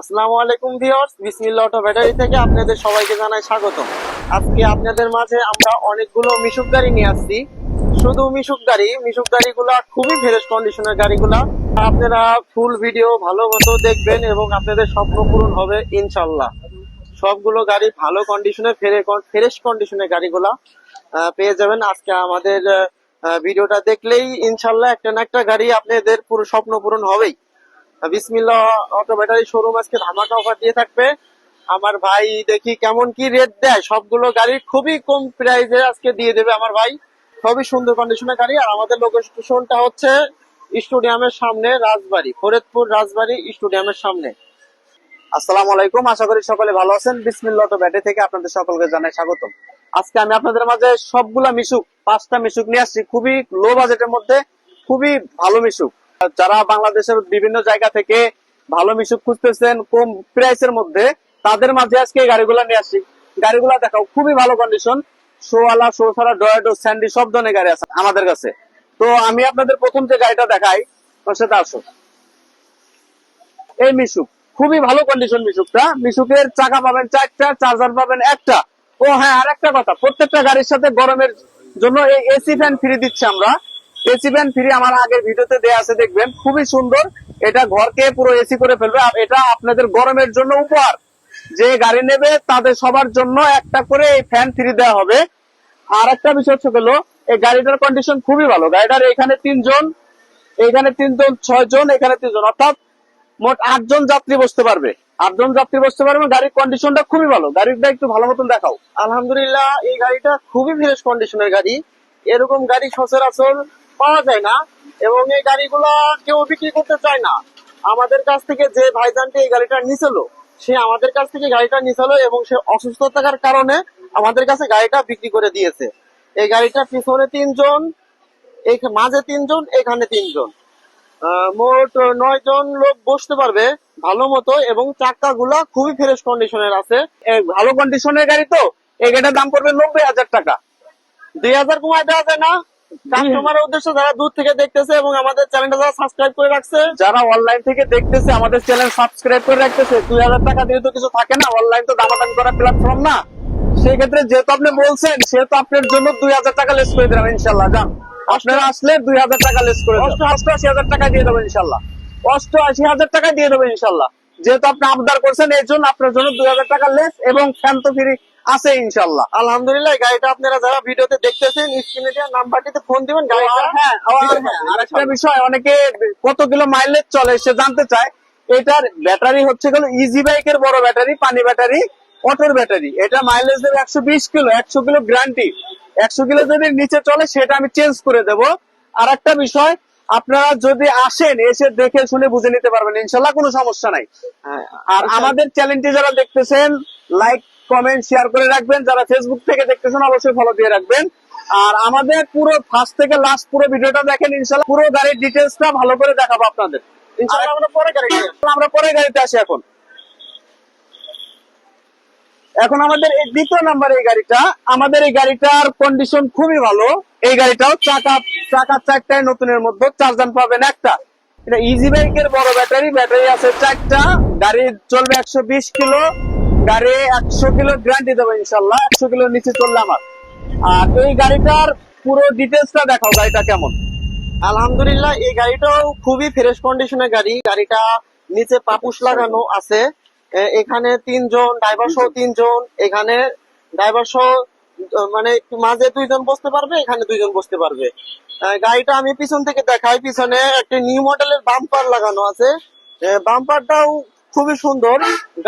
আসসালামু আলাইকুম ভিউয়ার্স বিসমিল্লাহ অটো ব্যাটারি থেকে আপনাদের সবাইকে জানাই স্বাগতম। আজকে আপনাদের মাঝে আমরা অনেকগুলো মিশুক গাড়ি নিয়ে আসছি। শুধু মিশুক গাড়ি, মিশুক গাড়িগুলা খুবই ফ্রেশ কন্ডিশনের গাড়িগুলা। আপনারা ফুল ভিডিও ভালো মতো দেখবেন এবং আপনাদের স্বপ্ন পূরণ হবে ইনশাল্লাহ। সবগুলো গাড়ি ভালো কন্ডিশনে ফ্রেশ কন্ডিশনের গাড়িগুলা পেয়ে যাবেন। আজকে আমাদের ভিডিওটা দেখলেই ইনশাল্লাহ একটা না একটা গাড়ি আপনাদের পুরো স্বপ্ন পূরণ হবেই। বিসমিল্লাহ অটো ব্যাটারি শোরুম আজকে ধামাকা অফার দিয়ে থাকবে। আমার ভাই দেখি কেমন কি রেট দেয়। সবগুলো গাড়ি খুবই কম প্রাইসে আজকে দিয়ে দেবে আমার ভাই। খুবই সুন্দর কন্ডিশনের গাড়ি। আর আমাদের লোকেশনটা হচ্ছে স্টেডিয়ামের সামনে রাজবাড়ি, ফরিদপুর রাজবাড়ি স্টেডিয়ামের সামনে। আসসালামু আলাইকুম। আশা করি সকলে ভালো আছেন। বিসমিল্লাহ অটো ব্যাটারি থেকে আপনাদের সকলকে জানাই স্বাগতম। আজকে আমি আপনাদের মাঝে সবগুলা মিশুক, পাঁচটা মিশুক নিয়ে আসছি। খুবই লো বাজেটের মধ্যে, খুবই ভালো মিশুক। যারা বাংলাদেশের বিভিন্ন জায়গা থেকে ভালো মিশুক খুঁজতেছেন কম প্রাইসের মধ্যে, তাদের মাঝে আজকে এই গাড়িগুলা নিয়ে আসছি গাড়িগুলা দেখাও, খুবই ভালো কন্ডিশন শোওয়ালা শো ছাড়া ডয়েডো স্যান্ডি, সব ধরনের গাড়ি আছে আমাদের কাছে। তো আমি আপনাদের প্রথম যে গাড়িটা দেখাই সেটা আসো। এই মিশুক, খুবই ভালো কন্ডিশন মিশুকটা। মিশুকের চাকা পাবেন চারটা চার্জার পাবেন একটা। ও হ্যাঁ আর একটা কথা, প্রত্যেকটা গাড়ির সাথে গরমের জন্য এই এসি ফ্যান ফ্রি দিচ্ছি আমরা। এসি ফ্যান ফ্রি আমার আগের ভিডিওতে দেয়া আছে, দেখবেন। খুবই সুন্দর। এটা ঘরকে পুরো এসি করে ফেলবে এটা আপনাদের গরমের জন্য উপহার। যে গাড়ি নেবে, তাদের সবার জন্য একটা করে এই ফ্যান ফ্রি দেওয়া হবে। আর একটা বিষয় হচ্ছে গেলো, এই গাড়িটার কন্ডিশন খুবই ভালো। গাড়িটার এখানে তিনজন এখানে তিনজন ছয় জন এখানে তিনজন। অর্থাৎ মোট আটজন যাত্রী বসতে পারবে। আটজন যাত্রী বসতে পারবে গাড়ির কন্ডিশনটা খুবই ভালো। গাড়িটা একটু ভালো মতন দেখাও। আলহামদুলিল্লাহ, এই গাড়িটা খুবই ফ্রেশ কন্ডিশনের গাড়ি। এরকম গাড়ি সচরাচর পাওয়া যায় না এবং এই গাড়িগুলা কেউ বিক্রি করতে চায় না। আমাদের কাছ থেকে যে ভাইজানটি এই গাড়িটা নিছিল, সে আমাদের কাছ থেকে গাড়িটা নিছিল এবং সে অসুস্থ থাকার কারণে আমাদের কাছে গাড়িটা বিক্রি করে দিয়েছে। এই গাড়িটা পিছনে তিনজন, এই মাঝে তিনজন, এখানে তিনজন। মোট নয় জন লোক বসতে পারবে ভালো মতো এবং চাক্কা গুলা খুবই ফ্রেশ কন্ডিশনের আছে। ভালো কন্ডিশনের গাড়ি তো, এই গাড়িটার দাম পড়বে নব্বই হাজার টাকা। দুই হাজার কমায় দেওয়া যায় না। কাস্টমারের উদ্দেশ্য যারা দূর থেকে দেখতেছে এবং আমাদের চ্যানেলটা যারা সাবস্ক্রাইব করে রাখছে, যারা অনলাইন থেকে দেখতেছে, আমাদের চ্যানেল সাবস্ক্রাইব করে রাখতেছে, দুই হাজার টাকা দিয়ে তো কিছু থাকে না অনলাইন তো দামাদামি করার প্ল্যাটফর্ম না সেই ক্ষেত্রে যেহেতু আপনি বলছেন, সেহেতু আপনার জন্য দুই হাজার টাকা লেস করে দিলাম ইনশাল্লাহ যান, আপনারা আসলে দুই হাজার টাকা লেস করে অষ্টআশি হাজার টাকা দিয়ে দেবো ইনশাল্লাহ অষ্টআশি হাজার টাকা দিয়ে দেবো ইনশাল্লাহ যেহেতু আপনি আবদার করছেন এই জন্য আপনার জন্য দুই হাজার টাকা লেস এবং ফ্যান তো ফ্রি আছে ইনশাল্লাহ আলহামদুলিল্লাহ গাড়িটা আপনারা যারা ভিডিওতে দেখতেছেন স্ক্রিনে দেওয়া নাম্বারটিতে ফোন দিবেন গাড়িটা হ্যাঁ আর একটা বিষয় অনেকে কত কিলো মাইলেজ চলে সে জানতে চায়। এটার ব্যাটারি হচ্ছে গেল ইজি বাইকের বড় ব্যাটারি পানি ব্যাটারি অটোর ব্যাটারি। এটা মাইলেজ দেবে একশো বিশ কিলো একশো কিলো গ্যারান্টি একশো কিলো যদি নিচে চলে সেটা আমি চেঞ্জ করে দেব। আর একটা বিষয় আপনারা যদি আসেন এসে দেখে শুনে বুঝে নিতে পারবেন ইনশাল্লাহ কোনো সমস্যা নাই। আর আমাদের চ্যানেলটি যারা দেখতেছেন লাইক কমেন্ট শেয়ার করে রাখবেন। যারা ফেসবুক থেকে দেখতেছেন অবশ্যই ফলো দিয়ে রাখবেন। আর আমাদের পুরো ফার্স্ট থেকে লাস্ট পুরো ভিডিওটা দেখেন ইনশাল্লাহ পুরো গাড়ির ডিটেলসটা ভালো করে দেখাবো আপনাদের। ইনশাল্লাহ আমরা পরে গাড়ি আমরা পরে গাড়িতে আসি এখন। এখন আমাদের এই দ্বিতীয় নাম্বার এই গাড়িটা। আমাদের এই গাড়িটার কন্ডিশন খুবই ভালো। এই গাড়িটাও চাকা চাকা চারটায় নতুনের মধ্যে চারজন পাবেন একটা। এটা ইজি বাইকের বড় ব্যাটারি ব্যাটারি আছে চারটা। গাড়ি চলবে একশো বিশ কিলো। গাড়ি একশো কিলো গ্যারান্টি দেবো ইনশাল্লাহ, একশো কিলোর নিচে চললে আমার। আর এই গাড়িটার পুরো ডিটেলসটা দেখাও, গাড়িটা কেমন। আলহামদুলিল্লাহ, এই গাড়িটাও খুবই ফ্রেশ কন্ডিশনের গাড়ি। গাড়িটা নিচে পাপুস লাগানো আছে। এখানে তিনজন ড্রাইভার সহ তিনজন, এখানে ড্রাইভার সহ মানে মাঝে দুইজন বসতে পারবে, এখানে দুইজন বসতে পারবে। গাড়িটা আমি পিছন থেকে দেখাই, পিছনে একটা নিউ মডেলের বাম্পার লাগানো আছে। বাম্পারটাও খুবই সুন্দর।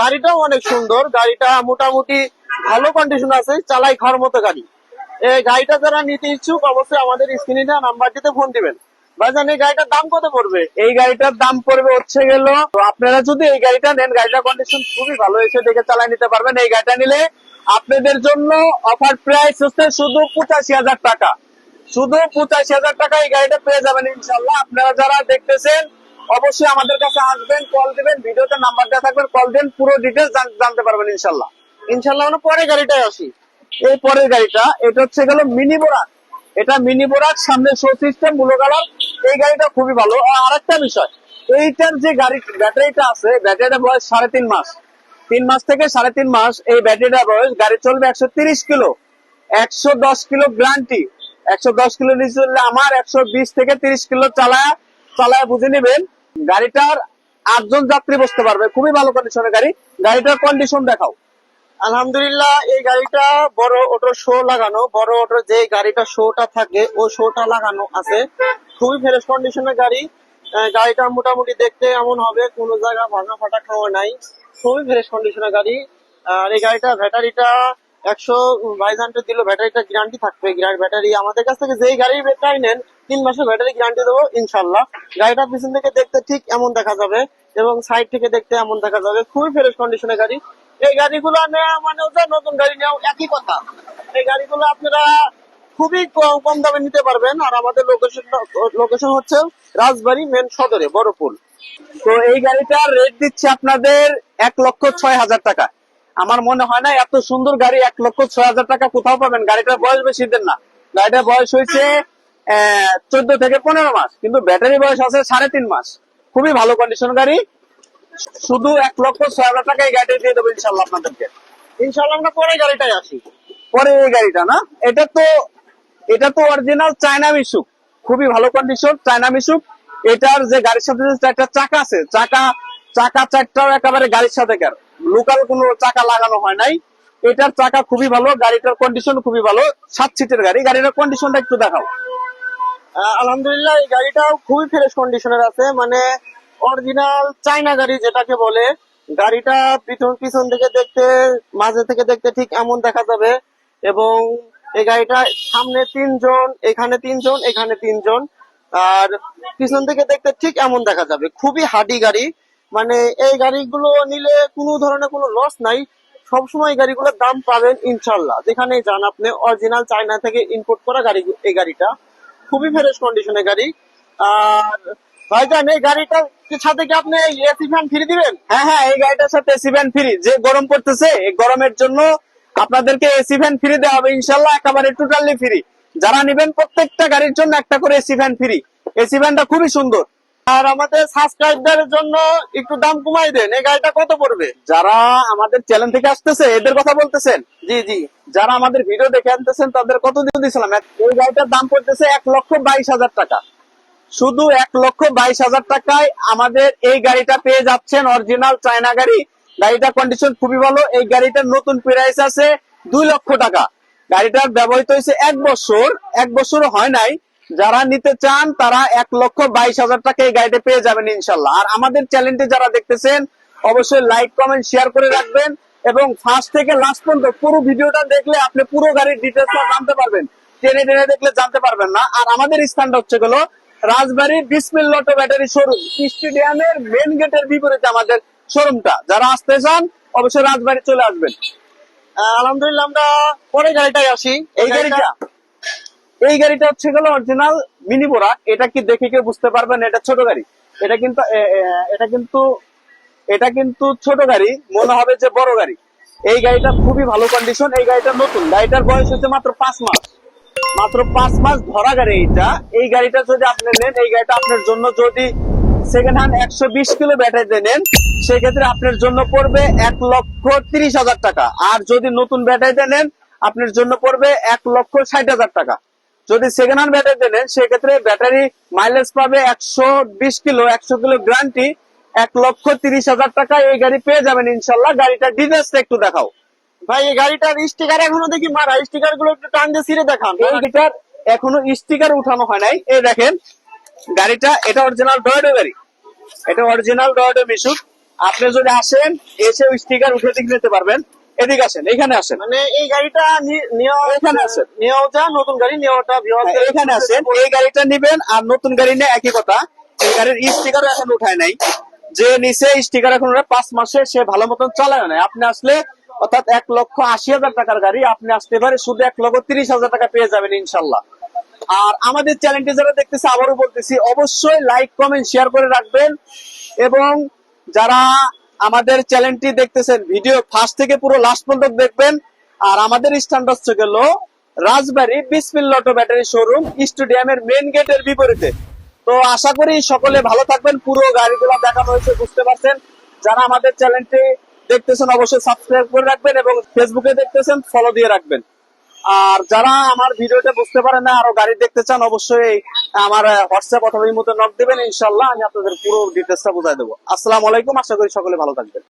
গাড়িটাও অনেক সুন্দর। গাড়িটা মোটামুটি ভালো কন্ডিশন আছে, চালাই খাওয়ার মতো গাড়ি। এই গাড়িটা যারা নিতে ইচ্ছুক, অবশ্যই আমাদের স্ক্রিনে দেওয়া নাম্বারটিতে ফোন দিবেন। ভাইজান, এই গাড়িটার দাম কত পড়বে? এই গাড়িটার দাম পড়বে হচ্ছে গেল আপনারা যদি এই গাড়িটা নেন, গাড়িটার কন্ডিশন খুবই ভালো এসে দেখে চালাই নিতে পারবেন। এই গাড়িটা নিলে আপনাদের জন্য অফার প্রাইস হচ্ছে শুধু পঁচাশি হাজার টাকা। শুধু পঁচাশি হাজার টাকা এই গাড়িটা পেয়ে যাবেন ইনশাল্লাহ আপনারা যারা দেখতেছেন অবশ্যই আমাদের কাছে আসবেন কল দিবেন, ভিডিওতে নাম্বার দেওয়া থাকবেন কল দেন পুরো ডিটেলস জানতে পারবেন ইনশাল্লাহ। ইনশাল্লাহ আমরা পরে গাড়িটায় আসি। এই পরের গাড়িটা, এটা হচ্ছে গেল মিনি বোরাক। এটা মিনি বোরাক, সামনে শো সিস্টেম ব্লু কালার এই গাড়িটা খুবই ভালো। আর আরেকটা বিষয়, এইটার যে গাড়ি, ব্যাটারিটা আছে, ব্যাটারিটা বয়স সাড়ে তিন মাস। তিন মাস থেকে সাড়ে তিন মাস এই ব্যাটারিটা বয়স, গাড়ি চলবে একশো তিরিশ কিলো। একশো দশ কিলো গ্রান্টি একশো দশ কিলো নিচে চললে আমার একশো বিশ থেকে তিরিশ কিলো চালায় চালায় বুঝে নেবেন। গাড়িটার আটজন যাত্রী বসতে পারবে। খুবই ভালো কন্ডিশনের গাড়ি। গাড়িটার কন্ডিশন দেখাও। আলহামদুলিল্লাহ, এই গাড়িটা বড় অটো শো লাগানো। বড় অটো যে গাড়িটা শোটা থাকে, ওই শোটা লাগানো আছে। খুবই ফ্রেশ কন্ডিশনের গাড়ি। গাড়িটা মোটামুটি দেখতে এমন হবে, কোনো জায়গা ভাঙা ফাটা খাওয়া নাই। খুবই ফ্রেশ কন্ডিশনের গাড়ি। আর এই গাড়িটা ব্যাটারিটা একশো বাইশ হান্ড্রেড দিল ব্যাটারিটা গ্যারান্টি থাকবে। ব্যাটারি আমাদের কাছ থেকে যেই গাড়ির ব্যাটারি নেন, তিন মাসের ব্যাটারি গ্যারান্টি দেবো ইনশাল্লাহ গাড়িটা পিছন থেকে দেখতে ঠিক এমন দেখা যাবে এবং সাইড থেকে দেখতে এমন দেখা যাবে। খুবই ফ্রেশ কন্ডিশনের গাড়ি। এই গাড়িগুলো নেওয়া মানে হচ্ছে নতুন গাড়ি নেওয়া, একই কথা। এই গাড়িগুলো আপনারা খুবই কম দামে নিতে পারবেন। আর আমাদের লোকেশন লোকেশন হচ্ছে রাজবাড়ী মেন সদরে, বড়পুল। তো এই গাড়িটার রেট দিচ্ছে আপনাদের এক লক্ষ ছয় হাজার টাকা। আমার মনে হয় না, এত সুন্দর গাড়ি, এক লক্ষ ছয় হাজার টাকা কোথাও পাবেন? গাড়িটার বয়স বেশি দিন না। গাড়িটার বয়স হয়েছে চোদ্দ থেকে পনেরো মাস, কিন্তু ব্যাটারি বয়স আছে সাড়ে তিন মাস। খুবই ভালো কন্ডিশন গাড়ি। শুধু এক লক্ষ ছয় হাজার টাকা এই গাড়িটা দিয়ে দেবো ইনশাল্লাহ আপনাদেরকে। ইনশাল্লাহ আমরা পরে গাড়িটাই আসি। পরে এই গাড়িটা, না? এটা তো এটা তো অরিজিনাল চায়না মিশুক খুবই ভালো কন্ডিশন চায়না মিশুক এটার যে গাড়ির সাথে চারটা চাকা আছে, চাকা চাকা চারটাও একেবারে গাড়ির সাথে কার। লোকাল কোনো চাকা লাগানো হয় নাই। এটার চাকা খুবই ভালো, গাড়িটার কন্ডিশন খুবই ভালো, সাত সিটের গাড়ি। গাড়িটার কন্ডিশনটা একটু দেখাও। আলহামদুলিল্লাহ, এই গাড়িটাও খুবই ফ্রেশ কন্ডিশনের আছে। মানে অরিজিনাল চাইনা গাড়ি যেটাকে বলে, গাড়িটা পিছন পিছন থেকে দেখতে, মাঝে থেকে দেখতে ঠিক এমন দেখা যাবে। এবং এই গাড়িটা সামনে তিনজন, এখানে তিনজন এখানে তিনজন। আর পিছন থেকে দেখতে ঠিক এমন দেখা যাবে। খুবই হাডি গাড়ি। মানে এই গাড়িগুলো নিলে কোনো ধরনের কোনো লস নাই। সবসময় গাড়িগুলোর দাম পাবেন ইনশাল্লাহ। যেখানে যান আপনি অরিজিনাল চায়না থেকে ইম্পোর্ট করা গাড়ি, এই গাড়িটা। খুবই ফ্রেশ কন্ডিশনের গাড়ি। আর ভাইজান, এই গাড়িটার সাথে কি আপনি এসি ফ্যান ফ্রি দিবেন? হ্যাঁ হ্যাঁ এই গাড়িটার সাথে এসি ফ্যান ফ্রি যে গরম পড়তেছে, এই গরমের জন্য আপনাদেরকে এসি ফ্যান ফ্রি দেওয়া হবে ইনশাল্লাহ, একেবারে টোটালি ফ্রি যারা নিবেন প্রত্যেকটা গাড়ির জন্য একটা করে এসি ফ্যান ফ্রি এসি ফ্যানটা খুবই সুন্দর। আর আমাদের সাবস্ক্রাইবারের জন্য একটু দাম কমাই দেন। এই গাড়িটা কত পড়বে? যারা আমাদের চ্যানেল থেকে আসতেছে এদের কথা বলতেছেন? জি জি। যারা আমাদের ভিডিও দেখে আনতেছেন তাদের কত দিয়ে দিয়েছিলাম এই গাড়িটার দাম পড়তেছে এক লক্ষ বাইশ হাজার টাকা। শুধু এক লক্ষ বাইশ হাজার টাকায় আমাদের এই গাড়িটা পেয়ে যাচ্ছেন অরিজিনাল চায়না গাড়ি। গাড়িটার কন্ডিশন খুবই ভালো। এই গাড়িটার নতুন প্রাইস আছে দুই লক্ষ টাকা। গাড়িটার ব্যবহৃত হয়েছে এক বছর। এক বছর হয় নাই। যারা নিতে চান তারা এক লক্ষ বাইশ হাজার টাকা এই গাড়িটা পেয়ে যাবেন ইনশাল্লাহ। আর আমাদের চ্যানেলটি যারা দেখতেছেন অবশ্যই লাইক কমেন্ট শেয়ার করে রাখবেন এবং ফার্স্ট থেকে লাস্ট পর্যন্ত পুরো ভিডিওটা দেখলে আপনি পুরো গাড়ির ডিটেলসটা জানতে পারবেন। টেনে টেনে দেখলে জানতে পারবেন না। আর আমাদের স্থানটা হচ্ছে গেলো রাজবাড়ী বিসমিল লটো ব্যাটারি শোরুম স্টেডিয়ামের মেন গেটের বিপরীতে আমাদের শোরুমটা যারা আসতে চান অবশ্যই রাজবাড়ি চলে আসবেন। আলহামদুলিল্লাহ আমরা পরে গাড়িটাই আসি। এই গাড়িটা এই গাড়িটা হচ্ছে গেল অরিজিনাল মিনি বোরা এটা কি দেখে কেউ বুঝতে পারবেন? এটা ছোট গাড়ি। এটা কিন্তু এটা কিন্তু এটা কিন্তু ছোট গাড়ি। মনে হবে যে বড় গাড়ি। এই গাড়িটা খুবই ভালো কন্ডিশন এই গাড়িটা নতুন। গাড়িটার বয়স হচ্ছে মাত্র পাঁচ মাস। মাত্র পাঁচ মাস ধরা গাড়ি এইটা। এই গাড়িটা যদি আপনি নেন, এই গাড়িটা আপনার জন্য যদি সেকেন্ড হ্যান্ড একশো বিশ কিলো ব্যাটারিতে নেন, সেক্ষেত্রে আপনার জন্য পড়বে এক লক্ষ তিরিশ হাজার টাকা। আর যদি নতুন ব্যাটারিতে নেন, আপনার জন্য পড়বে এক লক্ষ ষাট হাজার টাকা। যদি সেকেন্ড হ্যান্ড ব্যাটারিতে নেন সেক্ষেত্রে ব্যাটারি মাইলেজ পাবে একশো বিশ কিলো, একশো কিলো গ্যারান্টি এক লক্ষ তিরিশ হাজার টাকা এই গাড়ি পেয়ে যাবেন ইনশাল্লাহ। গাড়িটা ডিটেলসটা একটু দেখাও। ভাই, এই গাড়িটার স্টিকার এখনও দেখি মারা স্টিকারগুলো একটু টান দিয়ে ছিঁড়ে দেখান। গাড়িটার এখনও স্টিকার উঠানো হয় নাই। এই দেখেন, গাড়িটা, এটা অরিজিনাল ডয়েডো গাড়ি। এটা অরিজিনাল ডয়েডো মিশুক আপনি যদি আসেন এসে স্টিকার উঠে দিক নিতে পারবেন। এদিকে আসেন এখানে আসেন। মানে এই গাড়িটা এখানে আছে। নেওয়া যা নতুন গাড়ি নেওয়াটা হ্যাঁ, এখানে আসেন এই গাড়িটা নিবেন আর নতুন গাড়ি নিয়ে একই কথা এই গাড়ির স্টিকার এখন উঠায় নাই। যে নিচে স্টিকার এখন পাঁচ মাসে সে ভালো মতন চালায় না আপনি আসলে অর্থাৎ এক লক্ষ আশি হাজার টাকার গাড়ি আপনি আসতে পারে শুধু এক লক্ষ তিরিশ হাজার টাকা পেয়ে যাবেন ইনশাল্লাহ। আর আমাদের চ্যানেলটি যারা দেখতেছে আবারও বলতেছি অবশ্যই লাইক কমেন্ট শেয়ার করে রাখবেন। এবং যারা আমাদের চ্যানেলটি দেখতেছেন, ভিডিও ফার্স্ট থেকে পুরো লাস্ট পর্যন্ত দেখবেন। আর আমাদের স্ট্যান্ড হচ্ছে গেল রাজবাড়ী বিসমিল লটো ব্যাটারি শোরুম স্টেডিয়ামের মেন গেটের বিপরীতে। তো আশা করি সকলে ভালো থাকবেন, পুরো গাড়িগুলো দেখানো হয়েছে, বুঝতে পারছেন। যারা আমাদের চ্যানেলটি দেখতেছেন, অবশ্যই সাবস্ক্রাইব করে রাখবেন এবং ফেসবুকে দেখতেছেন ফলো দিয়ে রাখবেন। আর যারা আমার ভিডিওটা বুঝতে পারেন না, আরও গাড়ি দেখতে চান, অবশ্যই আমার হোয়াটসঅ্যাপ অথবা ইমোতে মতো নক দেবেন ইনশাল্লাহ আমি আপনাদের পুরো ডিটেলসটা বুঝাই দেবো। আসসালামু আলাইকুম, আশা করি সকলে ভালো থাকবেন।